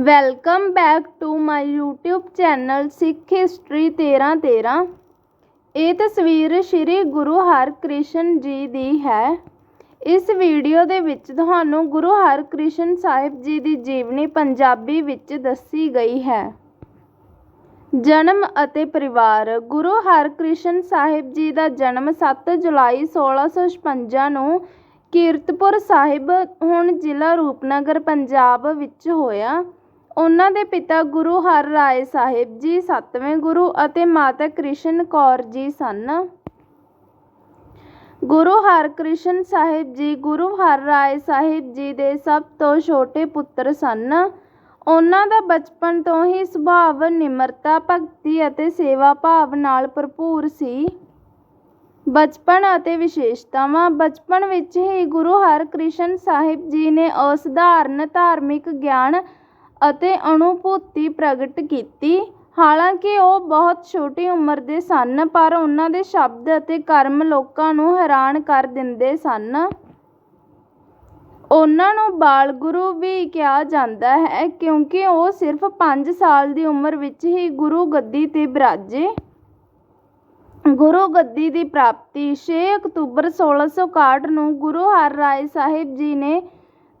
Welcome back to my YouTube channel Sikh history 1313 ਇਹ ਤਸਵੀਰ ਸ੍ਰੀ ਗੁਰੂ ਹਰਕ੍ਰਿਸ਼ਨ ਜੀ ਦੀ ਹੈ। ਇਸ ਵੀਡੀਓ ਦੇ ਵਿੱਚ ਤੁਹਾਨੂੰ ਗੁਰੂ ਹਰਕ੍ਰਿਸ਼ਨ ਸਾਹਿਬ ਜੀ ਦੀ ਜੀਵਨੀ ਪੰਜਾਬੀ ਵਿੱਚ ਦੱਸੀ ਗਈ ਹੈ। ਜਨਮ ਅਤੇ ਪਰਿਵਾਰ। ਗੁਰੂ ਹਰਕ੍ਰਿਸ਼ਨ ਸਾਹਿਬ ਜੀ ਦਾ ਜਨਮ 7 ਜੁਲਾਈ 1656 ਨੂੰ ਕੀਰਤਪੁਰ ਸਾਹਿਬ, ਹੁਣ ਜ਼ਿਲ੍ਹਾ ਰੂਪਨਗਰ, ਪੰਜਾਬ ਵਿੱਚ ਹੋਇਆ। ਉਹਨਾਂ ਦੇ ਪਿਤਾ ਗੁਰੂ ਹਰ ਰਾਏ ਸਾਹਿਬ ਜੀ ਸੱਤਵੇਂ ਗੁਰੂ ਅਤੇ ਮਾਤਾ ਕ੍ਰਿਸ਼ਨ ਕੌਰ ਜੀ ਸਨ। ਗੁਰੂ ਹਰਕ੍ਰਿਸ਼ਨ ਸਾਹਿਬ ਜੀ, ਗੁਰੂ ਹਰ ਰਾਏ ਸਾਹਿਬ ਜੀ ਦੇ ਸਭ ਤੋਂ ਛੋਟੇ ਪੁੱਤਰ ਸਨ। ਉਹਨਾਂ ਦਾ ਬਚਪਨ ਤੋਂ ਹੀ ਸੁਭਾਅ ਨਿਮਰਤਾ, ਭਗਤੀ ਅਤੇ ਸੇਵਾ ਭਾਵ ਨਾਲ ਭਰਪੂਰ ਸੀ। ਬਚਪਨ ਅਤੇ ਵਿਸ਼ੇਸ਼ਤਾਵਾਂ, ਬਚਪਨ ਵਿੱਚ ਹੀ ਗੁਰੂ ਹਰਕ੍ਰਿਸ਼ਨ ਸਾਹਿਬ ਜੀ ਨੇ ਅਸਧਾਰਨ ਧਾਰਮਿਕ ਗਿਆਨ ਅਤੇ ਅਨੁਭੂਤੀ ਪ੍ਰਗਟ ਕੀਤੀ। ਹਾਲਾਂਕਿ ਉਹ ਬਹੁਤ ਛੋਟੀ ਉਮਰ ਦੇ ਸਨ, ਪਰ ਉਹਨਾਂ ਦੇ ਸ਼ਬਦ ਅਤੇ ਕਰਮ ਲੋਕਾਂ ਨੂੰ ਹੈਰਾਨ ਕਰ ਦਿੰਦੇ ਸਨ। ਉਹਨਾਂ ਨੂੰ ਬਾਲ ਗੁਰੂ ਵੀ ਕਿਹਾ ਜਾਂਦਾ ਹੈ, ਕਿਉਂਕਿ ਉਹ ਸਿਰਫ ਪੰਜ ਸਾਲ ਦੀ ਉਮਰ ਵਿੱਚ ਹੀ ਗੁਰੂ ਗੱਦੀ ਤੇ ਬਿਰਾਜੇ। ਗੁਰੂ ਗੱਦੀ ਦੀ ਪ੍ਰਾਪਤੀ ਛੇ ਅਕਤੂਬਰ 1661 ਨੂੰ ਗੁਰੂ ਹਰਰਾਏ ਸਾਹਿਬ ਜੀ ਨੇ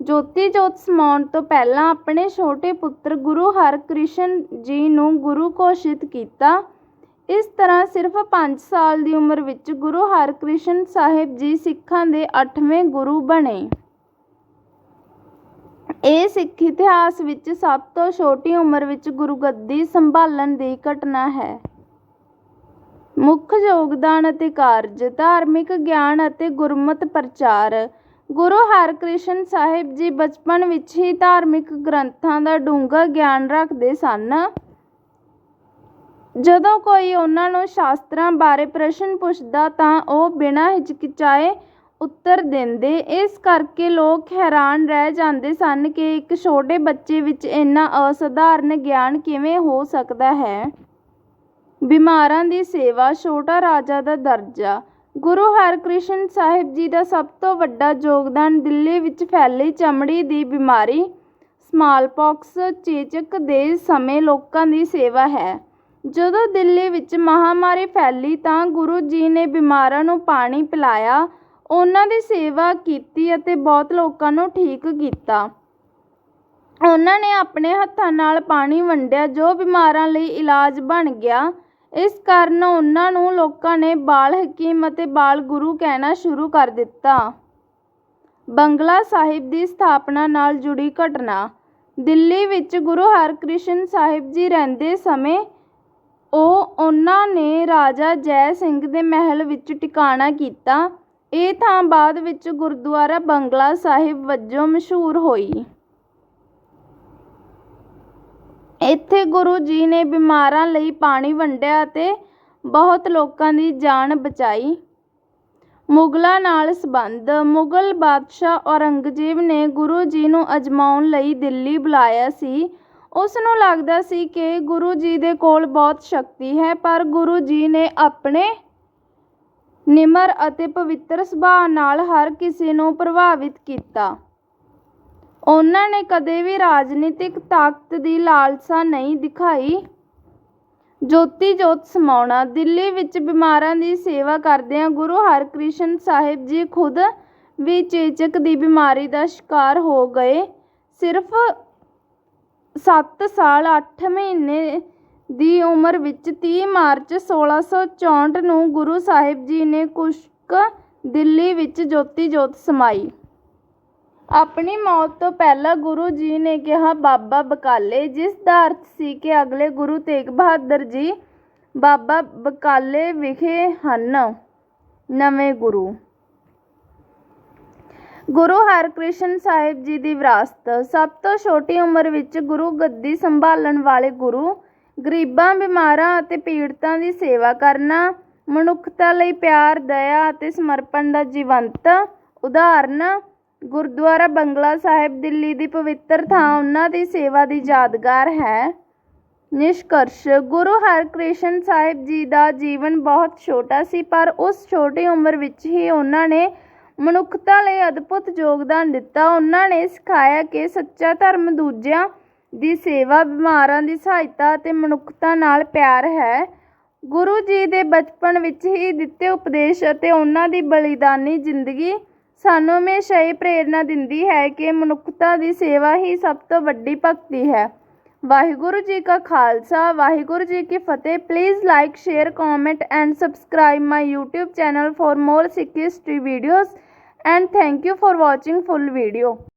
ਜੋਤੀ ਜੋਤ ਸਮਾਉਣ ਤੋਂ ਪਹਿਲਾਂ ਆਪਣੇ ਛੋਟੇ ਪੁੱਤਰ ਗੁਰੂ ਹਰਕ੍ਰਿਸ਼ਨ ਜੀ ਨੂੰ ਗੁਰੂ ਘੋਸ਼ਿਤ ਕੀਤਾ। ਇਸ ਤਰ੍ਹਾਂ ਸਿਰਫ 5 ਸਾਲ ਦੀ ਉਮਰ ਵਿੱਚ ਗੁਰੂ ਹਰਕ੍ਰਿਸ਼ਨ ਸਾਹਿਬ ਜੀ ਸਿੱਖਾਂ ਦੇ 8ਵੇਂ ਗੁਰੂ ਬਣੇ। ਇਹ ਸਿੱਖ ਇਤਿਹਾਸ ਵਿੱਚ ਸਭ ਤੋਂ ਛੋਟੀ ਉਮਰ ਵਿੱਚ ਗੁਰਗੱਦੀ ਸੰਭਾਲਣ ਦੀ ਘਟਨਾ ਹੈ। ਮੁੱਖ ਯੋਗਦਾਨ ਅਤੇ ਕਾਰਜ, ਧਾਰਮਿਕ ਗਿਆਨ ਅਤੇ ਗੁਰਮਤ ਪ੍ਰਚਾਰ ਗੁਰੂ ਹਰਕ੍ਰਿਸ਼ਨ ਸਾਹਿਬ ਜੀ ਬਚਪਨ ਵਿੱਚ ਹੀ ਧਾਰਮਿਕ ਗ੍ਰੰਥਾਂ ਦਾ ਡੂੰਘਾ ਗਿਆਨ ਰੱਖਦੇ ਸਨ। ਜਦੋਂ ਕੋਈ ਉਹਨਾਂ ਨੂੰ ਸ਼ਾਸਤਰਾਂ ਬਾਰੇ ਪ੍ਰਸ਼ਨ ਪੁੱਛਦਾ ਤਾਂ ਉਹ ਬਿਨਾਂ ਹਿਚਕਿਚਾਏ ਉੱਤਰ ਦਿੰਦੇ। ਇਸ ਕਰਕੇ ਲੋਕ ਹੈਰਾਨ ਰਹਿ ਜਾਂਦੇ ਸਨ ਕਿ ਇੱਕ ਛੋਟੇ ਬੱਚੇ ਵਿੱਚ ਇੰਨਾ ਅਸਧਾਰਨ ਗਿਆਨ ਕਿਵੇਂ ਹੋ ਸਕਦਾ ਹੈ। ਬਿਮਾਰਾਂ ਦੀ ਸੇਵਾ ਛੋਟਾ ਰਾਜਾ ਦਾ ਦਰਜਾ। ਗੁਰੂ ਹਰਕ੍ਰਿਸ਼ਨ ਸਾਹਿਬ ਜੀ ਦਾ ਸਭ ਤੋਂ ਵੱਡਾ ਯੋਗਦਾਨ ਦਿੱਲੀ ਵਿੱਚ ਫੈਲੀ ਚਮੜੀ ਦੀ ਬਿਮਾਰੀ ਸਮਾਲਪੌਕਸ ਚੇਚਕ ਦੇ ਸਮੇਂ ਲੋਕਾਂ ਦੀ ਸੇਵਾ ਹੈ। ਜਦੋਂ ਦਿੱਲੀ ਵਿੱਚ ਮਹਾਮਾਰੀ ਫੈਲੀ ਤਾਂ ਗੁਰੂ ਜੀ ਨੇ ਬਿਮਾਰਾਂ ਨੂੰ ਪਾਣੀ ਪਿਲਾਇਆ, ਉਹਨਾਂ ਦੀ ਸੇਵਾ ਕੀਤੀ ਅਤੇ ਬਹੁਤ ਲੋਕਾਂ ਨੂੰ ਠੀਕ ਕੀਤਾ। ਉਹਨਾਂ ਨੇ ਆਪਣੇ ਹੱਥਾਂ ਨਾਲ ਪਾਣੀ ਵੰਡਿਆ, ਜੋ ਬਿਮਾਰਾਂ ਲਈ ਇਲਾਜ ਬਣ ਗਿਆ। ਇਸ ਕਾਰਨ ਉਹਨਾਂ ਨੂੰ ਲੋਕਾਂ ਨੇ ਬਾਲ ਹਕੀਮ ਅਤੇ ਬਾਲ ਗੁਰੂ ਕਹਿਣਾ ਸ਼ੁਰੂ ਕਰ ਦਿੱਤਾ। ਬੰਗਲਾ ਸਾਹਿਬ ਦੀ ਸਥਾਪਨਾ ਨਾਲ ਜੁੜੀ ਘਟਨਾ। ਦਿੱਲੀ ਵਿੱਚ ਗੁਰੂ ਹਰਕ੍ਰਿਸ਼ਨ ਸਾਹਿਬ ਜੀ ਰਹਿੰਦੇ ਸਮੇਂ ਉਹ ਉਹਨਾਂ ਨੇ ਰਾਜਾ ਜੈ ਸਿੰਘ ਦੇ ਮਹਿਲ ਵਿੱਚ ਟਿਕਾਣਾ ਕੀਤਾ। ਇਹ ਥਾਂ ਬਾਅਦ ਵਿੱਚ ਗੁਰਦੁਆਰਾ ਬੰਗਲਾ ਸਾਹਿਬ ਵਜੋਂ ਮਸ਼ਹੂਰ ਹੋਈ। ਇੱਥੇ ਗੁਰੂ ਜੀ ਨੇ ਬਿਮਾਰਾਂ ਲਈ ਪਾਣੀ ਵੰਡਿਆ ਅਤੇ ਬਹੁਤ ਲੋਕਾਂ ਦੀ ਜਾਨ ਬਚਾਈ। ਮੁਗਲਾਂ ਨਾਲ ਸੰਬੰਧ, ਮੁਗਲ ਬਾਦਸ਼ਾਹ ਔਰੰਗਜ਼ੇਬ ਨੇ ਗੁਰੂ ਜੀ ਨੂੰ ਅਜਮਾਉਣ ਲਈ ਦਿੱਲੀ ਬੁਲਾਇਆ ਸੀ। ਉਸ ਨੂੰ ਲੱਗਦਾ ਸੀ ਕਿ ਗੁਰੂ ਜੀ ਦੇ ਕੋਲ ਬਹੁਤ ਸ਼ਕਤੀ ਹੈ, ਪਰ ਗੁਰੂ ਜੀ ਨੇ ਆਪਣੇ ਨਿਮਰ ਅਤੇ ਪਵਿੱਤਰ ਸੁਭਾਅ ਨਾਲ ਹਰ ਕਿਸੇ ਨੂੰ ਪ੍ਰਭਾਵਿਤ ਕੀਤਾ। ਉਹਨਾਂ ਨੇ ਕਦੇ ਵੀ ਰਾਜਨੀਤਿਕ ਤਾਕਤ ਦੀ ਲਾਲਸਾ ਨਹੀਂ ਦਿਖਾਈ। ਜੋਤੀ ਜੋਤ ਸਮਾਉਣਾ, ਦਿੱਲੀ ਵਿੱਚ ਬਿਮਾਰਾਂ ਦੀ ਸੇਵਾ ਕਰਦਿਆਂ ਗੁਰੂ ਹਰਿਕ੍ਰਿਸ਼ਨ ਸਾਹਿਬ ਜੀ ਖੁਦ ਵੀ ਚੇਚਕ ਦੀ ਬਿਮਾਰੀ ਦਾ ਸ਼ਿਕਾਰ ਹੋ ਗਏ। ਸਿਰਫ ਸੱਤ ਸਾਲ, ਅੱਠ ਮਹੀਨੇ ਦੀ ਉਮਰ ਵਿੱਚ ਤੀਹ ਮਾਰਚ 1664 ਨੂੰ ਗੁਰੂ ਸਾਹਿਬ ਜੀ ਨੇ ਕੁਸ਼ਕ ਦਿੱਲੀ ਵਿੱਚ ਜੋਤੀ ਜੋਤ ਸਮਾਈ। ਆਪਣੀ ਮੌਤ ਤੋਂ ਪਹਿਲਾਂ ਗੁਰੂ ਜੀ ਨੇ ਕਿਹਾ, ਬਾਬਾ ਬਕਾਲੇ। ਜਿਸ ਦਾ ਅਰਥ ਸੀ ਕਿ ਅਗਲੇ ਗੁਰੂ ਤੇਗ ਬਹਾਦਰ ਜੀ ਬਾਬਾ ਬਕਾਲੇ ਵਿਖੇ ਹਨ। ਨਵੇਂ ਗੁਰੂ। ਗੁਰੂ ਹਰਕ੍ਰਿਸ਼ਨ ਸਾਹਿਬ ਜੀ ਦੀ ਵਿਰਾਸਤ। ਸਭ ਤੋਂ ਛੋਟੀ ਉਮਰ ਵਿੱਚ ਗੁਰੂ ਗੱਦੀ ਸੰਭਾਲਣ ਵਾਲੇ ਗੁਰੂ ਗਰੀਬਾਂ, ਬਿਮਾਰਾਂ ਅਤੇ ਪੀੜਤਾਂ ਦੀ ਸੇਵਾ ਕਰਨਾ, ਮਨੁੱਖਤਾ ਲਈ ਪਿਆਰ, ਦਇਆ ਅਤੇ ਸਮਰਪਣ ਦਾ ਜੀਵੰਤ ਉਦਾਹਰਨ ਗੁਰਦੁਆਰਾ ਬੰਗਲਾ ਸਾਹਿਬ ਦਿੱਲੀ ਦੀ ਪਵਿੱਤਰ ਥਾਂ, ਉਹਨਾਂ ਦੀ ਸੇਵਾ ਦੀ ਯਾਦਗਾਰ ਹੈ। ਨਿਸ਼ਕਰਸ਼, ਗੁਰੂ ਹਰਕ੍ਰਿਸ਼ਨ ਸਾਹਿਬ ਜੀ ਦਾ ਜੀਵਨ ਬਹੁਤ ਛੋਟਾ ਸੀ, ਪਰ ਉਸ ਛੋਟੀ ਉਮਰ ਵਿੱਚ ਹੀ ਉਹਨਾਂ ਨੇ ਮਨੁੱਖਤਾ ਲਈ ਅਦਭੁਤ ਯੋਗਦਾਨ ਦਿੱਤਾ। ਉਹਨਾਂ ਨੇ ਸਿਖਾਇਆ ਕਿ ਸੱਚਾ ਧਰਮ ਦੂਜਿਆਂ ਦੀ ਸੇਵਾ, ਬਿਮਾਰਾਂ ਦੀ ਸਹਾਇਤਾ ਅਤੇ ਮਨੁੱਖਤਾ ਨਾਲ ਪਿਆਰ ਹੈ। ਗੁਰੂ ਜੀ ਦੇ ਬਚਪਨ ਵਿੱਚ ਹੀ ਦਿੱਤੇ ਉਪਦੇਸ਼ ਅਤੇ ਉਹਨਾਂ ਦੀ ਬਲੀਦਾਨੀ ਜ਼ਿੰਦਗੀ ਸਾਨੂੰ ਹਮੇਸ਼ਾ ਇਹ ਪ੍ਰੇਰਣਾ ਦਿੰਦੀ ਹੈ ਕਿ ਮਨੁੱਖਤਾ ਦੀ ਸੇਵਾ ਹੀ ਸਭ ਤੋਂ ਵੱਡੀ ਭਗਤੀ ਹੈ ਵਾਹਿਗੁਰੂ ਜੀ ਕਾ ਖਾਲਸਾ ਵਾਹਿਗੁਰੂ ਜੀ ਕੀ ਫਤਿਹ please like share comment and subscribe my YouTube channel for more Sikh history videos and thank you for watching full video